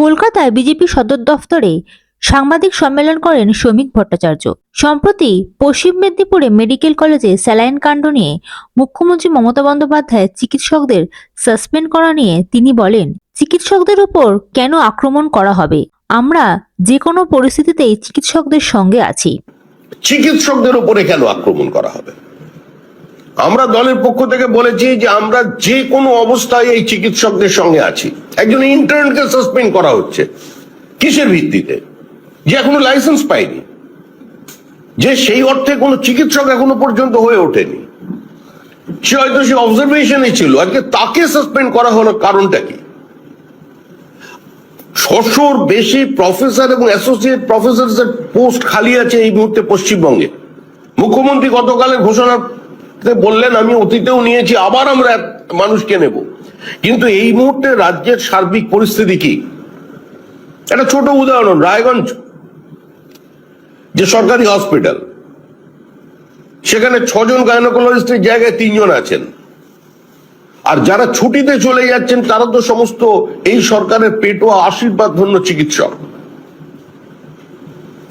কলকাতায় বিজেপি সদর দফতরে সাংবাদিক সম্মেলন করেন শ্রমিক ভট্টাচার্য। সম্প্রতি পশ্চিম মেদিনীপুরে মেডিকেল কলেজে স্যালাইন কাণ্ড নিয়ে মুখ্যমন্ত্রী মমতা বন্দ্যোপাধ্যায় চিকিৎসকদের সাসপেন্ড করা নিয়ে তিনি বলেন, চিকিৎসকদের উপর কেন আক্রমণ করা হবে? আমরা যে কোনো পরিস্থিতিতেই চিকিৎসকদের সঙ্গে আছি। চিকিৎসকদের উপরে কেন আক্রমণ করা হবে? আমরা দলের পক্ষ থেকে বলেছি যে আমরা যে কোনো অবস্থায় এই চিকিৎসকদের সঙ্গে আছি। একজন ইন্টার্নকে সাসপেন্ড করা হচ্ছে। কিসের ভিত্তিতে? যে এখনও লাইসেন্স পায়নি। যে সেই অর্থে কোনো চিকিৎসক এখনও পর্যন্ত হয়ে ওঠেনি। সে হয়তো সে অবজারভেশনে ছিল। আজকে তাকে সাসপেন্ড করা হলো কারণটা কি? ছশোর বেশি প্রফেসর এবং অ্যাসোসিয়েট প্রফেসর পোস্ট খালি আছে এই মুহূর্তে পশ্চিমবঙ্গে। মুখ্যমন্ত্রী গতকালের ঘোষণা বললেন, আমি অতীতেও নিয়েছি, আবার আমরা মানুষকে নেব। কিন্তু এই মুহূর্তে রাজ্যের সার্বিক পরিস্থিতি কি? একটা ছোট উদাহরণ, রায়গঞ্জ, যে সরকারি হসপিটাল। সেখানে ছজন গাইনোকোলজিস্টের জায়গায় তিনজন আছেন। আর যারা ছুটিতে চলে যাচ্ছেন, তারা তো সমস্ত এই সরকারের পেটোয়া আশীর্বাদ ধন্য চিকিৎসক।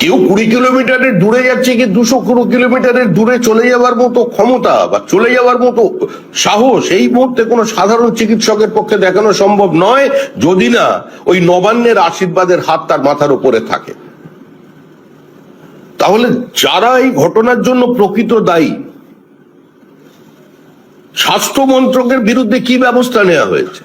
কেউ কুড়ি কিলোমিটারের দূরে যাচ্ছে কি দুশো কুড়ি কিলোমিটারের দূরে চলে যাওয়ার মতো ক্ষমতা বা চলে যাওয়ার মতো সাহস এই মুহূর্তে কোনো সাধারণ চিকিৎসকের পক্ষে দেখানো সম্ভব নয়, যদি না ওই নবান্নের আশীর্বাদের হাত তার মাথার উপরে থাকে। তাহলে যারা এই ঘটনার জন্য প্রকৃত দায়ী, স্বাস্থ্য মন্ত্রকের বিরুদ্ধে কি ব্যবস্থা নেওয়া হয়েছে?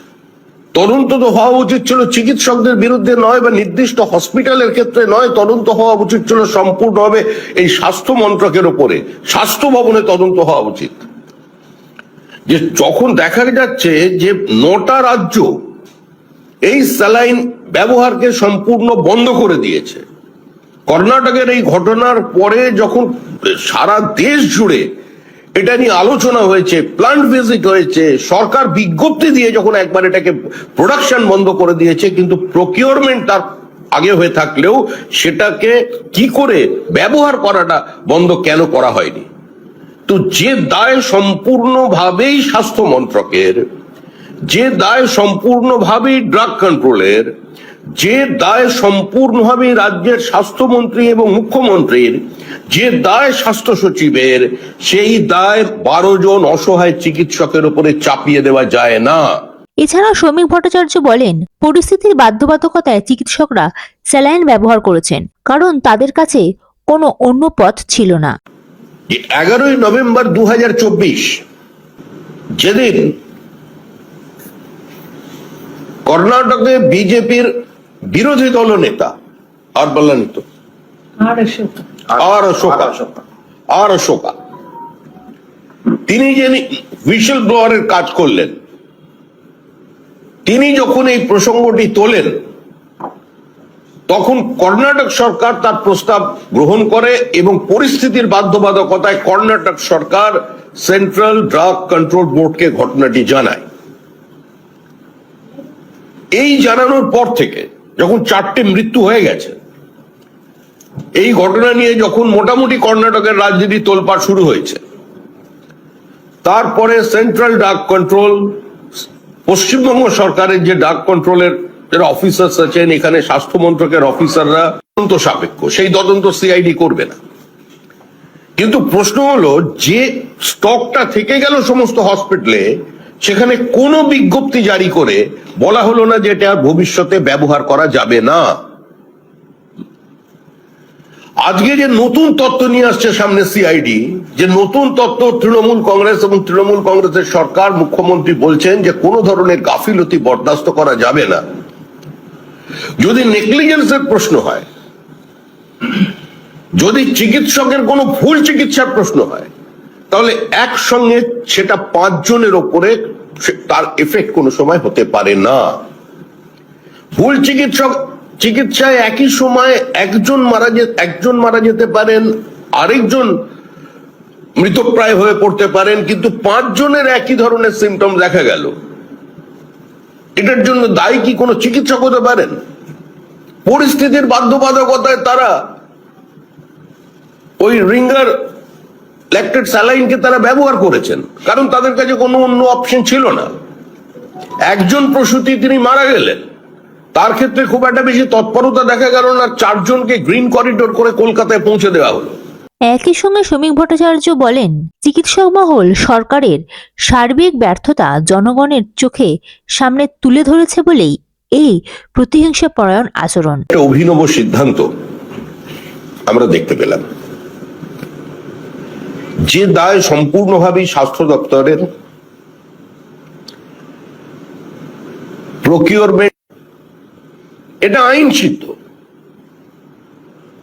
তদন্ত তো হওয়া উচিত ছিল, চিকিৎসকদের বিরুদ্ধে নয় বা নির্দিষ্ট হসপিটালের ক্ষেত্রে নয়, তদন্ত হওয়া উচিত ছিল সম্পূর্ণভাবে এই স্বাস্থ্য মন্ত্রকের উপরে। স্বাস্থ্য ভবনে তদন্ত হওয়া উচিত। যে যখন দেখা যাচ্ছে যে নটা রাজ্য এই স্যালাইন ব্যবহারকে সম্পূর্ণ বন্ধ করে দিয়েছে, কর্ণাটকের এই ঘটনার পরে যখন সারা দেশ জুড়ে এটা নিয়ে আলোচনা হয়েছে প্লান্ট ভিজিট হয়েছে, সরকার বিজ্ঞপ্তি দিয়ে যখন একবার এটাকে প্রোডাকশন বন্ধ করে দিয়েছে, কিন্তু প্রকিউরমেন্ট তার আগে হয়ে থাকলেও সেটাকে কি করে ব্যবহার করাটা বন্ধ কেন করা হয়নি? তো যে দায় সম্পূর্ণভাবেই স্বাস্থ্য মন্ত্রকের, যে দায় সম্পূর্ণভাবেই ড্রাগ কন্ট্রোলের যে দায় সম্পূর্ণভাবে রাজ্যের স্বাস্থ্যমন্ত্রী এবং মুখ্যমন্ত্রীর যে দায় স্বাস্থ্য সচিবের সেই দায় বারো জন অসহায় চিকিৎসকের উপরে চাপিয়ে দেওয়া যায় না। এছাড়া শ্রমিক ভট্টাচার্য বলেন পরিস্থিতির বাধ্যবাধকতায় চিকিৎসকরা স্যালাইন ব্যবহার করেছেন কারণ তাদের কাছে কোনো অন্য পথ ছিল না। এগারোই নভেম্বর দু যেদিন কর্ণাটকে বিজেপির বিরোধী দল নেতা আর বললেন তো। আর অশোকা। আর অশোকা। তিনি যে হুইসেল ব্লোয়ারের কাজ করলেন তিনি যখন এই প্রসঙ্গটি তোলেন তখন কর্ণাটক সরকার তার প্রস্তাব গ্রহণ করে এবং পরিস্থিতির বাধ্যবাধকতায় কর্ণাটক সরকার সেন্ট্রাল ড্রাগ কন্ট্রোল বোর্ডকে ঘটনাটি জানায়। এই জানানোর পর থেকে যখন চারটে মৃত্যু হয়ে গেছে, এই ঘটনা নিয়ে যখন মোটামুটি কর্ণাটকের রাজনীতি তোলপাড় শুরু হয়েছে, তারপরে সেন্ট্রাল ডাক কন্ট্রোল, পশ্চিমবঙ্গ সরকারের যে ডাক কন্ট্রোলের যারা অফিসার্স আছেন, এখানে স্বাস্থ্য মন্ত্রকের অফিসাররা তদন্ত সাপেক্ষ, সেই তদন্ত সিআইডি করবে না। কিন্তু প্রশ্ন হলো, যে স্টকটা থেকে গেল সমস্ত হসপিটালে সেখানে কোনো বিজ্ঞপ্তি জারি করে বলা হলো না যে এটা ভবিষ্যতে ব্যবহার করা যাবে না। আজকে যে নতুন তত্ত্ব নিয়ে আসছে সামনে সিআইডি যে নতুন তত্ত্ব তৃণমূল কংগ্রেস এবং তৃণমূল কংগ্রেসের সরকার, মুখ্যমন্ত্রী বলছেন যে কোনো ধরনের গাফিলতি বরদাস্ত করা যাবে না। যদি নেগলিজেন্সের প্রশ্ন হয়, যদি চিকিৎসকের কোনো ভুল চিকিৎসার প্রশ্ন হয়, তাহলে একসঙ্গে সেটা পাঁচজনের ওপরে তার এফেক্ট কোনো সময় হতে পারে না। ভুল চিকিৎসক চিকিৎসায় একই সময় একজন মারা একজন মারা যেতে পারেন, আরেকজন মৃতপ্রায় হয়ে পড়তে পারেন, কিন্তু পাঁচজনের একই ধরনের সিমটম দেখা গেল। এটার জন্য দায়ী কি কোনো চিকিৎসক হতে পারেন? পরিস্থিতির বাধ্যবাধকতায় তারা ওই রিঙ্গার ল্যাকটেড স্যালাইনকে তারা ব্যবহার করেছেন কারণ তাদের কাছে কোনো অন্য অপশন ছিল না। একজন প্রসূতি তিনি মারা গেলেন। তার ক্ষেত্রে খুব একটা বেশি তৎপরতা দেখা গেল না চারজনকে গ্রিন করিডোর করে কলকাতায় পৌঁছে দেওয়া হলো। একই সঙ্গে শ্রমিক ভট্টাচার্য বলেন চিকিৎসক মহল সরকারের সার্বিক ব্যর্থতা জনগণের চোখে সামনে তুলে ধরেছে বলেই এই প্রতিহিংসা পরায়ণ আচরণ অভিনব সিদ্ধান্ত আমরা দেখতে পেলাম। যে দায় সম্পূর্ণভাবেই স্বাস্থ্য দপ্তরের প্রকিউরমেন্ট এটা আইন সিদ্ধ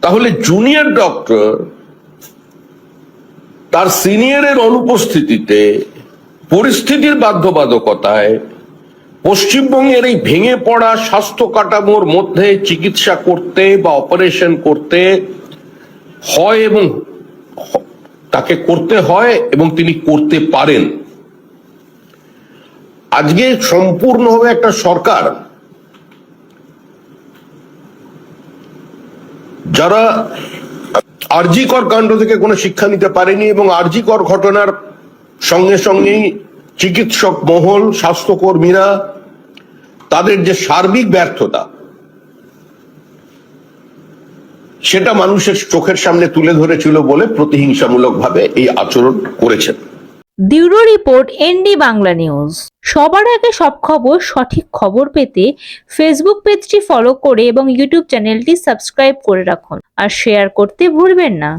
তাহলে জুনিয়র ডক্টর তার সিনিয়রের অনুপস্থিতিতে পরিস্থিতির বাধ্যবাধকতায় পশ্চিমবঙ্গের এই ভেঙে পড়া স্বাস্থ্য কাঠামোর মধ্যে চিকিৎসা করতে বা অপারেশন করতে হয় এবং তাকে করতে হয় এবং তিনি করতে পারেন। আজকে সম্পূর্ণভাবে একটা সরকার, যারা আরজিকর কাণ্ড থেকে কোনো শিক্ষা নিতে পারেনি এবং আরজিকর ঘটনার সঙ্গে সঙ্গেই চিকিৎসক মহল, স্বাস্থ্যকর্মীরা, তাদের যে সার্বিক ব্যর্থতা সেটা মানুষের চোখের সামনে তুলে ধরেছিল বলে প্রতিহিংসামূলকভাবে এই আচরণ করেছেন। Bureau report ND Bangla news. সবার আগে সব খবর, সঠিক খবর পেতে ফেসবুক পেজটি ফলো করে এবং ইউটিউব চ্যানেলটি সাবস্ক্রাইব করে রাখুন। আর শেয়ার করতে ভুলবেন না।